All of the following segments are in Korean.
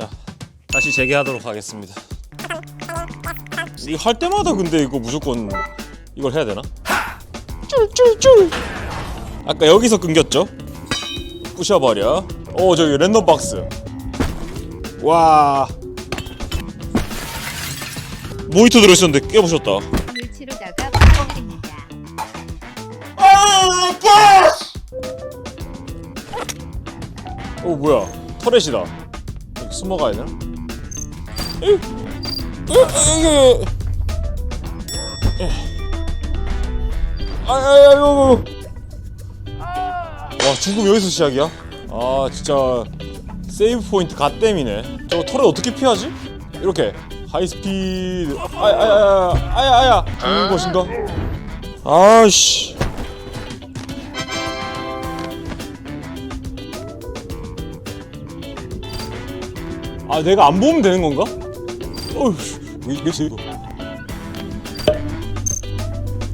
자 다시 재개하도록 하겠습니다. 이할 때마다 근데 이거 무조건 이걸 해야 되나? 쫄쫄쫄! 아까 여기서 끊겼죠? 부셔버려. 오 저기 랜덤 박스. 와. 모니터 들어있었는데 깨부셨다. 물치로다가 부탁드립니다. 오 뭐야. 터렛이다 숨어 가야 되나? 으, 으, 으, 으. 아, 아, 아, 이거, 이거. 와 죽음 여기서 시작이야? 아 진짜 세이브 포인트 갓댐이네 저거 터렛 어떻게 피하지? 이렇게 하이스피드 아야아야 아야 아야 죽는 것인가? 아씨 아 내가 안 보면 되는 건가? 어휴 왜 이게 이거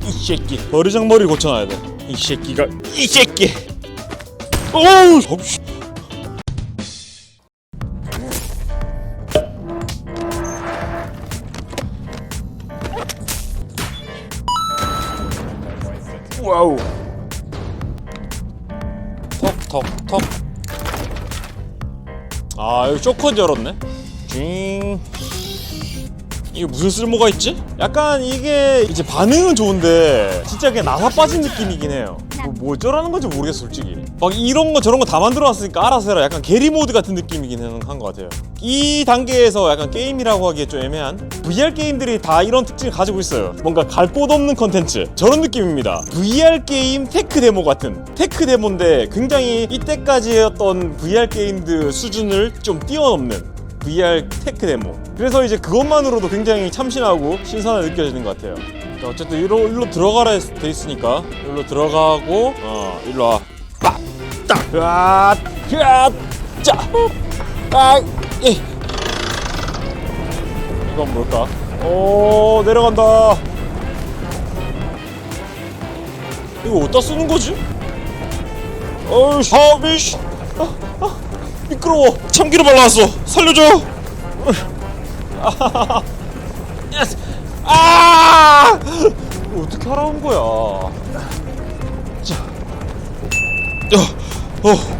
이 새끼. 버르장머리 고쳐놔야 돼이 새끼가 이 새끼. 어우 쇼컷 열었네? 징. 이게 무슨 쓸모가 있지? 약간 이게 이제 반응은 좋은데 진짜 그냥 나사 빠진 느낌이긴 해요 뭐, 뭐 어쩌라는 건지 모르겠어 솔직히. 막 이런 거 저런 거 다 만들어 놨으니까 알아서 해라. 약간 게리 모드 같은 느낌이긴 한 것 같아요. 이 단계에서 약간 게임이라고 하기에 좀 애매한 VR 게임들이 다 이런 특징을 가지고 있어요. 뭔가 갈 곳 없는 컨텐츠. 저런 느낌입니다. VR 게임 테크 데모 같은. 테크 데모인데 굉장히 이때까지였던 VR 게임들 수준을 좀 뛰어넘는 VR 테크 데모. 그래서 이제 그것만으로도 굉장히 참신하고 신선하게 느껴지는 것 같아요. 자, 어쨌든 일로, 일로 들어가라 돼 있으니까 일로 들어가고 어 일로 와. 빡! 딱! 으아! 으아! 이! 이건 뭘까? 오 내려간다. 이거 어디다 쓰는 거지? 어우 샤비쉬 아, 아, 미끄러워 참기름 발라왔어 살려줘 아, 어떻게 하라는 거야 자, 어, 어.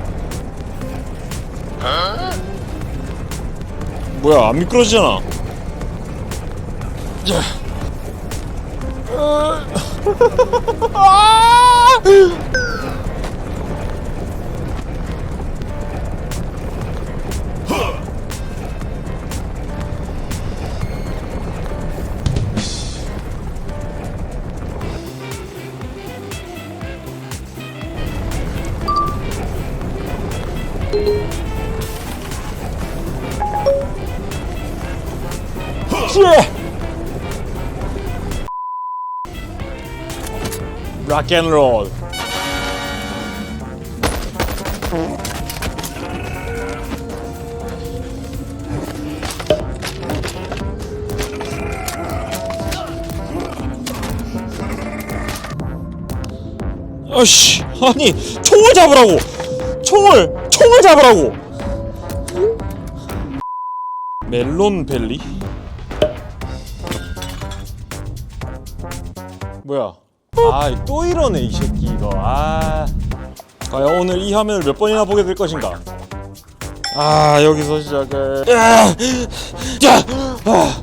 뭐야 안 미끄러지잖아 자. 어. 아! 락앤롤 아씨 아니 총을 잡으라고. 총을 총을 잡으라고. 멜론벨리? 뭐야? 아 또 이러네 이 새끼 이거 아. 과연 오늘 이 화면을 몇 번이나 보게 될 것인가? 아 여기서 시작해. 야, 야, 아.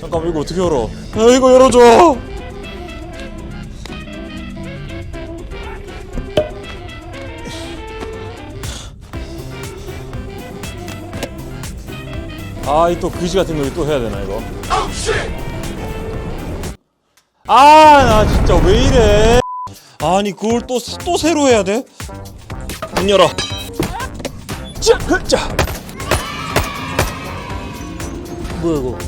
잠깐만 이거 어떻게 열어? 아, 이거 열어줘 아 이 또 그지 같은 거또 해야 되나 이거? 아 나 진짜 왜 이래? 아니 그걸 또 또 새로 해야 돼? 문 열어. 자, 자. 뭐야 이거?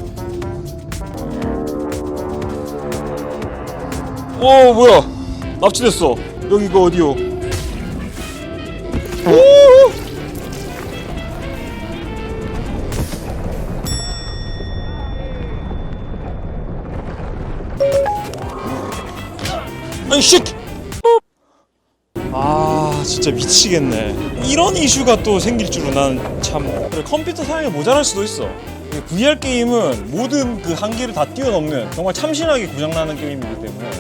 오 뭐야? 납치됐어. 여기가 어디요 이 씨! 아 진짜 미치겠네. 이런 이슈가 또 생길 줄은 난 참. 컴퓨터 사양이 모자랄 수도 있어. 이 VR 게임은 모든 그 한계를 다 뛰어넘는 정말 참신하게 고장나는 게임이기 때문에.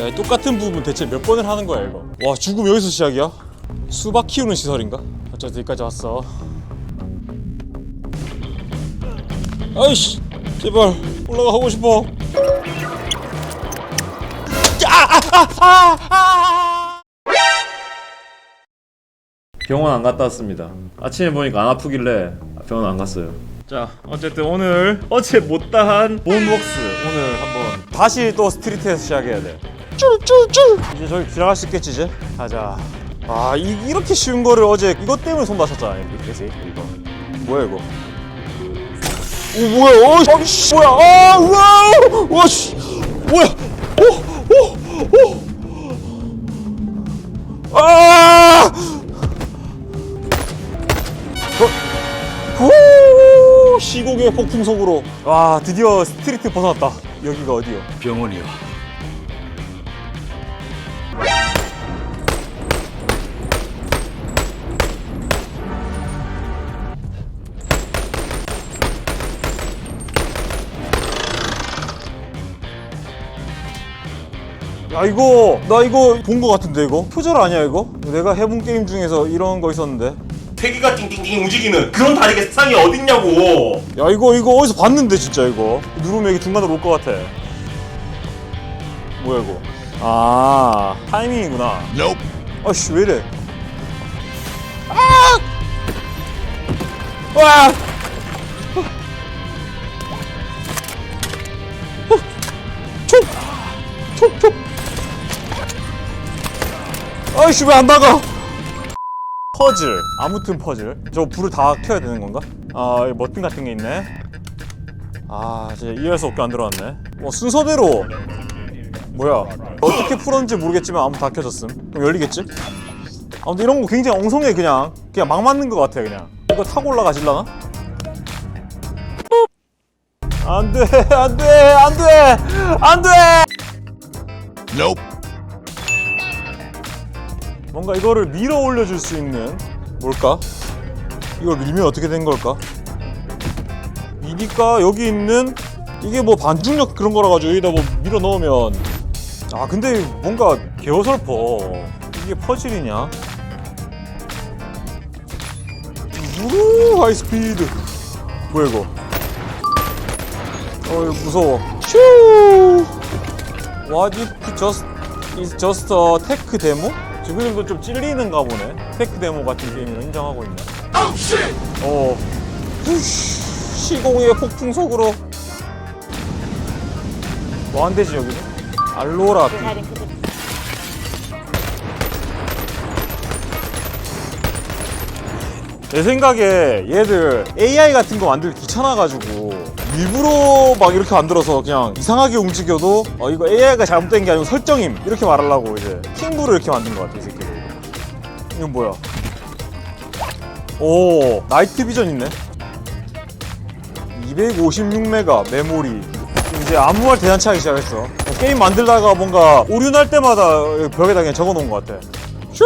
야, 이 똑같은 부분 대체 몇 번을 하는 거야 이거? 와, 죽음 여기서 시작이야? 수박 키우는 시설인가? 어쩌다 여기까지 왔어. 아이씨, 제발 올라가고 싶어. 병원 안 갔다 왔습니다. 아침에 보니까 안 아프길래 병원 안 갔어요. 자, 어쨌든 오늘 어제 못다한 몬웍스 오늘 한번 다시 또 스트리트에서 시작해야 돼. 쭈쭈쭈. 이제 저기 지나갈 수 있겠지 이제. 가자. 아, 이, 이렇게 쉬운 거를 어제 이것 때문에 손 다쳤잖아. 이게 이거. 뭐야 이거? 오 뭐야? 어, 아씨 뭐야? 아, 우와, 와 후! 시공의 폭풍 속으로 와 드디어 스트리트 벗어났다 여기가 어디요? 병원이요. 야 이거 나 이거 본 거 같은데 이거 표절 아니야 이거? 내가 해본 게임 중에서 이런 거 있었는데 세계가 띵띵띵 움직이는 그런 다리가 세상에 어딨냐고 야 이거 이거 어디서 봤는데 진짜 이거 누르면 여기 중간으로 올 것 같아 뭐야 이거 아 타이밍이구나 Nope. 아씨 왜 이래 아! 와! 촉! 촉! 촉! 아이씨 왜 안 나가 퍼즐. 아무튼 퍼즐. 저 불을 다 켜야 되는 건가? 아 여기 머튼 같은 게 있네. 아 이해할 수 없게 안 들어왔네. 뭐 순서대로. 뭐야? 어떻게 풀었는지 모르겠지만 아무 다 켜졌음. 그럼 열리겠지? 아무튼 이런 거 굉장히 엉성해 그냥. 그냥 막 맞는 것 같아 그냥. 이거 타고 올라가실라나? 안돼 안돼 안돼! 안돼! Nope. 뭔가 이거를 밀어 올려줄 수 있는 뭘까? 이걸 밀면 어떻게 된 걸까? 이니까 여기 있는 이게 뭐 반중력 그런 거라 가지고 여기다 뭐 밀어 넣으면 아 근데 뭔가 개어설퍼 이게 퍼즐이냐? 우 하이스피드 뭐야 이거 어 이거 무서워 슈 What if just is just a tech demo? 지금 좀 찔리는가 보네. 테크 데모 같은 게임을 인정하고 있네. 어. 시공의 폭풍 속으로. 뭐 안 되지 여기는? 알로라 비. 내 생각에 얘들 AI 같은 거 만들기 귀찮아가지고 일부러 막 이렇게 만들어서 그냥 이상하게 움직여도 어 이거 AI가 잘못된 게 아니고 설정임 이렇게 말하려고 이제 킹부를 이렇게 만든 것 같아 이 새끼들. 이건 뭐야? 오 나이트 비전 있네? 256메가 메모리. 이제 말 대잔치 하기 시작했어 어, 게임 만들다가 뭔가 오류 날 때마다 벽에다 그냥 적어놓은 것 같아. 슈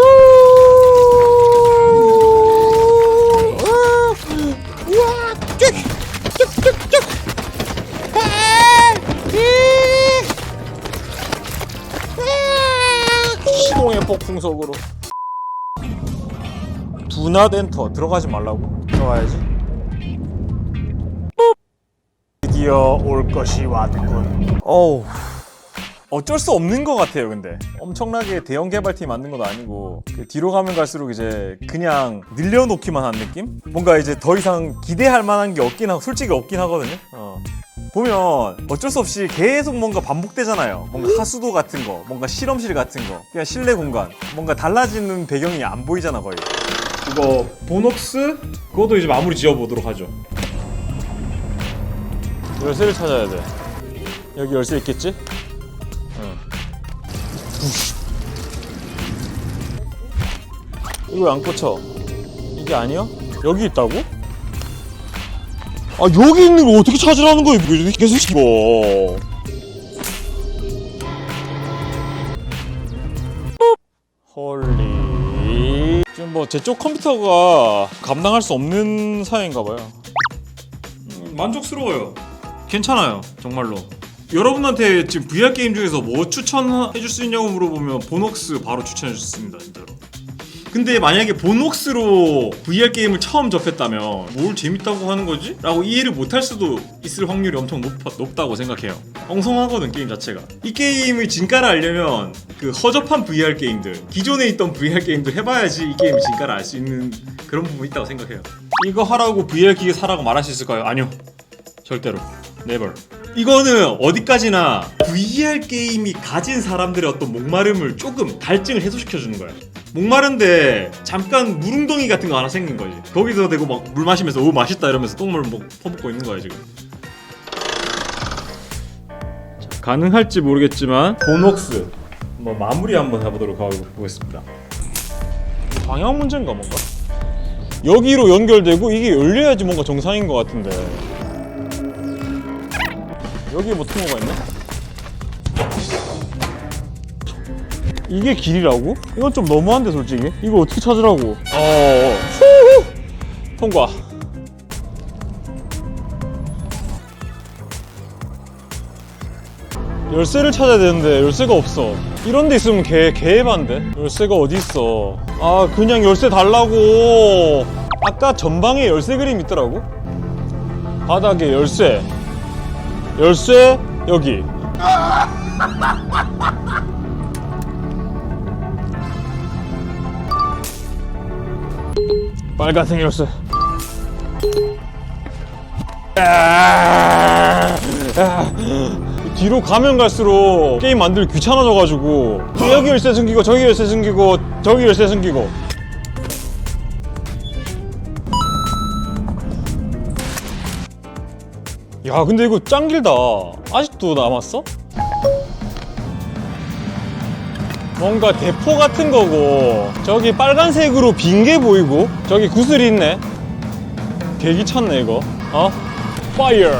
폭풍 속으로. 두낫 엔터. 들어가지 말라고. 들어가야지. 드디어 올 것이 왔군. 어우. 어쩔 수 없는 것 같아요 근데. 엄청나게 대형 개발팀 만든 건 아니고 그 뒤로 가면 갈수록 이제 그냥 늘려놓기만 한 느낌? 뭔가 이제 더 이상 기대할 만한 게 없긴 하고 솔직히 없긴 하거든요. 어. 보면 어쩔 수 없이 계속 뭔가 반복되잖아요 뭔가 하수도 같은 거 뭔가 실험실 같은 거 그냥 실내 공간 뭔가 달라지는 배경이 안 보이잖아 거의 이거 보녹스 그것도 이제 마무리 지어보도록 하죠 열쇠를 찾아야 돼 여기 열쇠 있겠지? 응. 이거 왜안 꽂혀? 이게 아니야? 여기 있다고? 아 여기 있는 거 어떻게 찾으라는 거야 이거 계속 이거 홀리 뭐제 쪽 컴퓨터가 감당할 수 없는 사양인가 봐요. 음, 만족스러워요. 괜찮아요, 정말로. 여러분한테 지금 VR 게임 중에서 뭐 추천해 줄 수 있냐고 물어보면 보녹스 바로 추천해 줬습니다, 진짜로. 근데 만약에 보녹스로 VR 게임을 처음 접했다면 뭘 재밌다고 하는 거지? 라고 이해를 못할 수도 있을 확률이 엄청 높, 높다고 생각해요. 엉성하거든 게임 자체가. 이 게임의 진가를 알려면 그 허접한 VR 게임들, 기존에 있던 VR 게임들 해봐야지 이 게임의 진가를 알 수 있는 그런 부분이 있다고 생각해요. 이거 하라고 VR 기계 사라고 말할 수 있을까요? 아니요. 절대로. 네버. 이거는 어디까지나 VR 게임이 가진 사람들의 어떤 목마름을 조금 갈증을 해소시켜 주는 거야. 목마른데 잠깐 물웅덩이 같은 거 하나 생긴 거지. 거기서 대고 막 물 마시면서 오 맛있다 이러면서 똥물 뭐 퍼붓고 있는 거야 지금. 자, 가능할지 모르겠지만 보녹스 뭐 마무리 한번 해보도록 하겠습니다. 방향 문제인가 뭔가? 여기로 연결되고 이게 열려야지 뭔가 정상인 것 같은데. 여기 뭐 통로가 있나? 이게 길이라고? 이건 좀 너무한데 솔직히. 이거 어떻게 찾으라고? 어 후후 통과. 열쇠를 찾아야 되는데 열쇠가 없어. 이런 데 있으면 개, 개반데? 열쇠가 어디 있어? 아 그냥 열쇠 달라고. 아까 전방에 열쇠 그림 있더라고? 바닥에 열쇠 열쇠 여기. 빨간색 열쇠. 아, 아. 뒤로 가면 갈수록 게임 만들기 귀찮아져가지고. 여기 열쇠 숨기고 저기 열쇠 숨기고 저기 열쇠 숨기고 야 근데 이거 짱 길다. 아직도 남았어? 뭔가 대포 같은 거고. 저기 빨간색으로 빈 게 보이고. 저기 구슬이 있네. 개 귀찮네 이거. 어? 파이어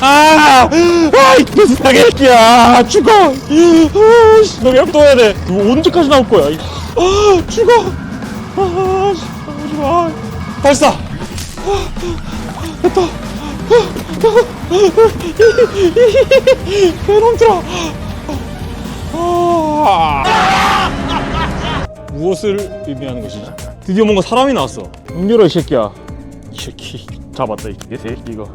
아! 아이 개사개끼야. 죽어. 아씨 너 랩도 해야 돼. 이거 언제까지 나올 거야? 이- 아 죽어. 아씨 오지마 발사 됐다 그놈들아 아. 무엇을 의미하는 것이지? 드디어 뭔가 사람이 나왔어 응열어 이 새끼야 이 새끼 잡았다 이 새끼 이거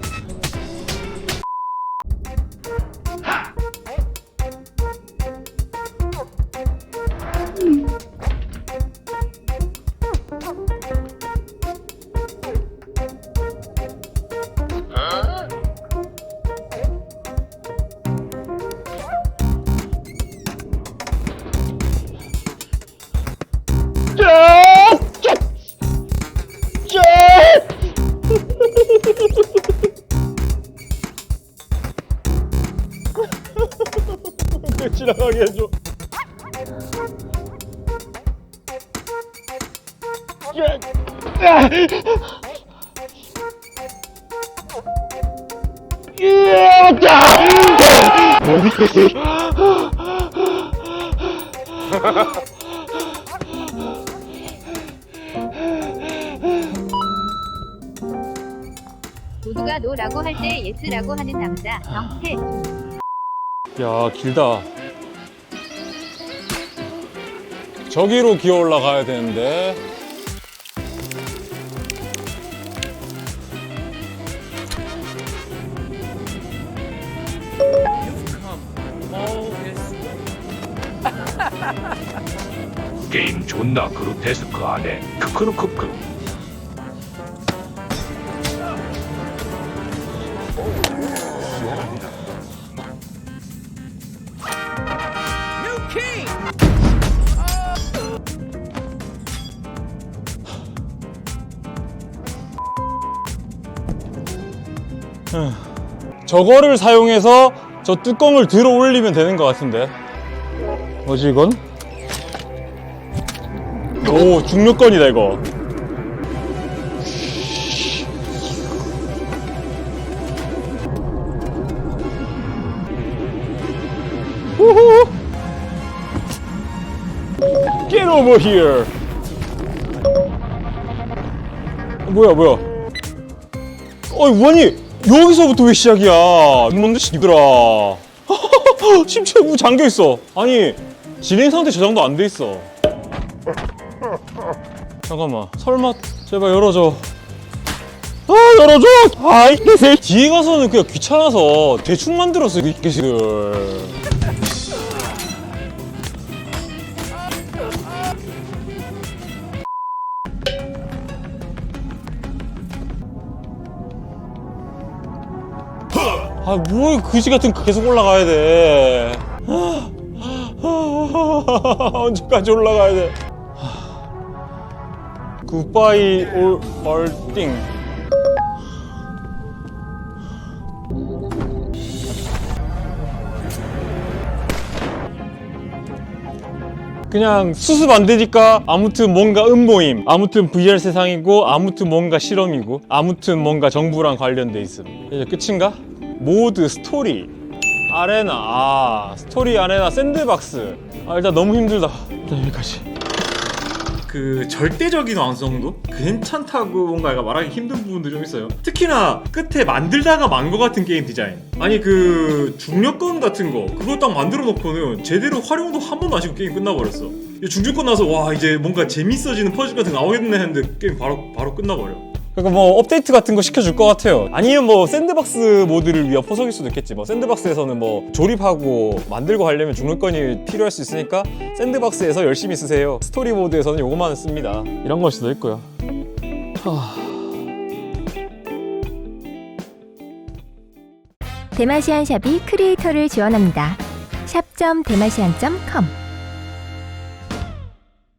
나가게 해줘. 모두가 노라고 할 때 예스라고 하는 남자 경태 야 길다. 저기로 기어 올라가야 되는데. 게임 존나 그로테스크 하네. 크크르크크. 저거를 사용해서 저 뚜껑을 들어 올리면 되는 것 같은데. 뭐지 이건? 오 중력건이다 이거. 후후. over here. 뭐야 뭐야? 어이 원이 여기서부터 왜 시작이야? 이놈들 시기더라. 심지어 문 잠겨 있어. 아니 진행 상태 저장도 안 돼 있어. 잠깐만. 설마 제발 열어줘. 아 열어줘. 아이 개새. 뒤에 가서는 그냥 귀찮아서 대충 만들었어 이 개새들. 아, 뭘 그지 같은 거 계속 올라가야 돼. 언제까지 올라가야 돼? All, all thing. 그냥 수습 안 되니까 아무튼 뭔가 음모임 아무튼 VR 세상이고 아무튼 뭔가 실험이고 아무튼 뭔가 정부랑 관련돼 있음 이제 끝인가? 모드 스토리 아레나 아 스토리 아레나 샌드박스 아 일단 너무 힘들다 일단 여기까지 그 절대적인 완성도 괜찮다고 뭔가 말하기 힘든 부분들이 좀 있어요. 특히나 끝에 만들다가 만거 같은 게임 디자인. 아니 그 중력권 같은 거 그거 딱 만들어 놓고는 제대로 활용도 한 번도 안 시고 게임 끝나버렸어. 이 중력권 나서 와 이제 뭔가 재밌어지는 퍼즐 같은 거 나오겠네 했는데 게임 바로 바로 끝나버려. 그러니까 뭐 업데이트 같은 거 시켜줄 것 같아요. 아니면 뭐 샌드박스 모드를 위한 포석일 수도 있겠지. 뭐 샌드박스에서는 뭐 조립하고 만들고 하려면 중력권이 필요할 수 있으니까 샌드박스에서 열심히 쓰세요. 스토리 모드에서는 요것만 씁니다. 이런 걸 수도 있고요. 대마시안 샵이 크리에이터를 지원합니다. 샵.대마시안.com